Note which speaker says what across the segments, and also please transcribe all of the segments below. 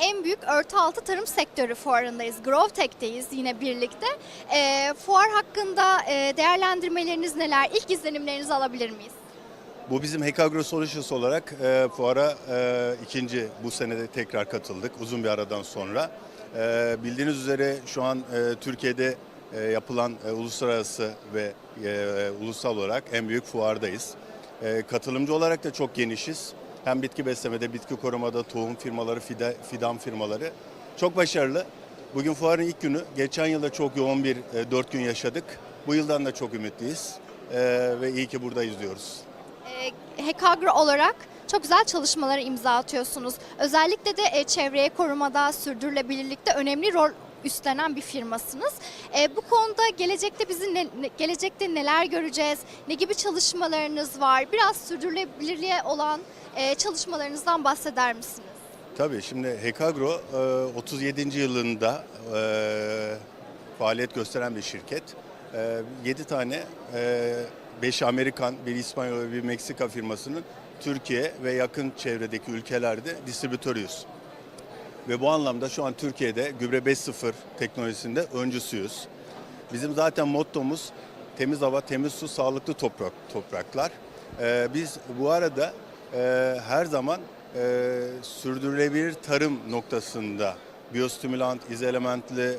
Speaker 1: en büyük örtü altı tarım sektörü fuarındayız. GrowTech'teyiz yine birlikte. Ee, fuar hakkında e, değerlendirmeleriniz neler? İlk izlenimlerinizi alabilir miyiz?
Speaker 2: Bu bizim Hekagro Solutions olarak e, fuara e, ikinci bu senede tekrar katıldık uzun bir aradan sonra. E, bildiğiniz üzere şu an e, Türkiye'de e, yapılan e, uluslararası ve e, ulusal olarak en büyük fuardayız. E, katılımcı olarak da çok genişiz. Hem bitki beslemede, bitki korumada, tohum firmaları, fide, fidan firmaları çok başarılı. Bugün fuarın ilk günü. Geçen yılda çok yoğun bir e, dört gün yaşadık. Bu yıldan da çok ümitliyiz E, ve iyi ki buradayız diyoruz.
Speaker 1: Ee, Hekagro olarak çok güzel çalışmalara imza atıyorsunuz. Özellikle de e, çevreye korumada, sürdürülebilirlikte önemli rol üstlenen bir firmasınız. E, bu konuda gelecekte bizi ne- gelecekte neler göreceğiz? Ne gibi çalışmalarınız var? Biraz sürdürülebilirliğe olan e, çalışmalarınızdan bahseder misiniz?
Speaker 2: Tabii şimdi Hekagro e, 37. yılında e, faaliyet gösteren bir şirket. 7 tane 5 Amerikan, bir İspanyol ve bir Meksika firmasının Türkiye ve yakın çevredeki ülkelerde distribütörüyüz. Ve bu anlamda şu an Türkiye'de gübre 5.0 teknolojisinde öncüsüyüz. Bizim zaten mottomuz temiz hava, temiz su, sağlıklı toprak, topraklar. Ee, biz bu arada e, her zaman e, sürdürülebilir tarım noktasında biyostimülant, izelementli, e,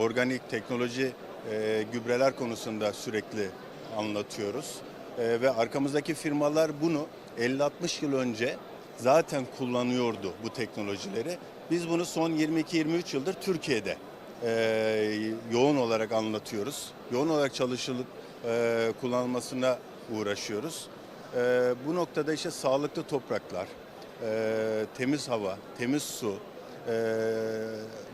Speaker 2: organik teknoloji e, gübreler konusunda sürekli anlatıyoruz. E, ve arkamızdaki firmalar bunu 50-60 yıl önce zaten kullanıyordu bu teknolojileri. Biz bunu son 22-23 yıldır Türkiye'de e, yoğun olarak anlatıyoruz. Yoğun olarak çalışılıp e, kullanılmasına uğraşıyoruz. E, bu noktada işte sağlıklı topraklar, e, temiz hava, temiz su e,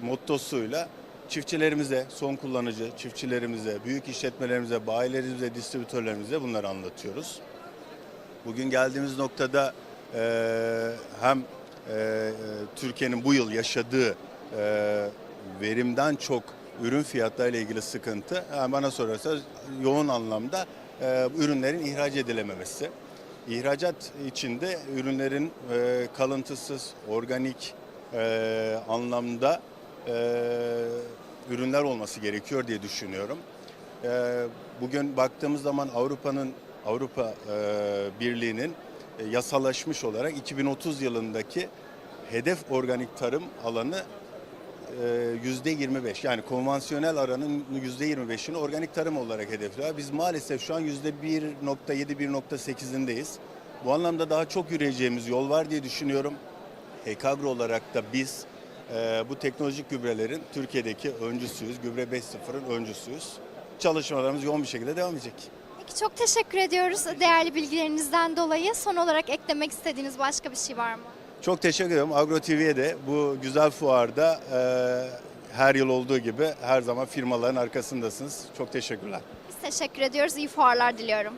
Speaker 2: mottosuyla çiftçilerimize, son kullanıcı çiftçilerimize, büyük işletmelerimize, bayilerimize, distribütörlerimize bunları anlatıyoruz. Bugün geldiğimiz noktada e, hem e, Türkiye'nin bu yıl yaşadığı e, verimden çok ürün fiyatlarıyla ilgili sıkıntı yani bana sorarsa yoğun anlamda e, ürünlerin ihraç edilememesi. İhracat içinde ürünlerin e, kalıntısız, organik e, anlamda e, ürünler olması gerekiyor diye düşünüyorum. Ee, Bugün baktığımız zaman Avrupa'nın Avrupa e, Birliği'nin e, yasalaşmış olarak 2030 yılındaki hedef organik tarım alanı e, yüzde 25 yani konvansiyonel aranın yüzde 25'ini organik tarım olarak hedefliyor. Biz maalesef şu an yüzde 1.7-1.8'indeyiz. Bu anlamda daha çok yürüyeceğimiz yol var diye düşünüyorum. Hekagro olarak da biz e, bu teknolojik gübrelerin Türkiye'deki öncüsüyüz. Gübre 5.0'ın öncüsüyüz. Çalışmalarımız yoğun bir şekilde devam edecek.
Speaker 1: Peki çok teşekkür ediyoruz değerli bilgilerinizden dolayı. Son olarak eklemek istediğiniz başka bir şey var mı?
Speaker 2: Çok teşekkür ederim. Agro TV'ye de bu güzel fuarda e, her yıl olduğu gibi her zaman firmaların arkasındasınız. Çok teşekkürler.
Speaker 1: Biz teşekkür ediyoruz. İyi fuarlar diliyorum.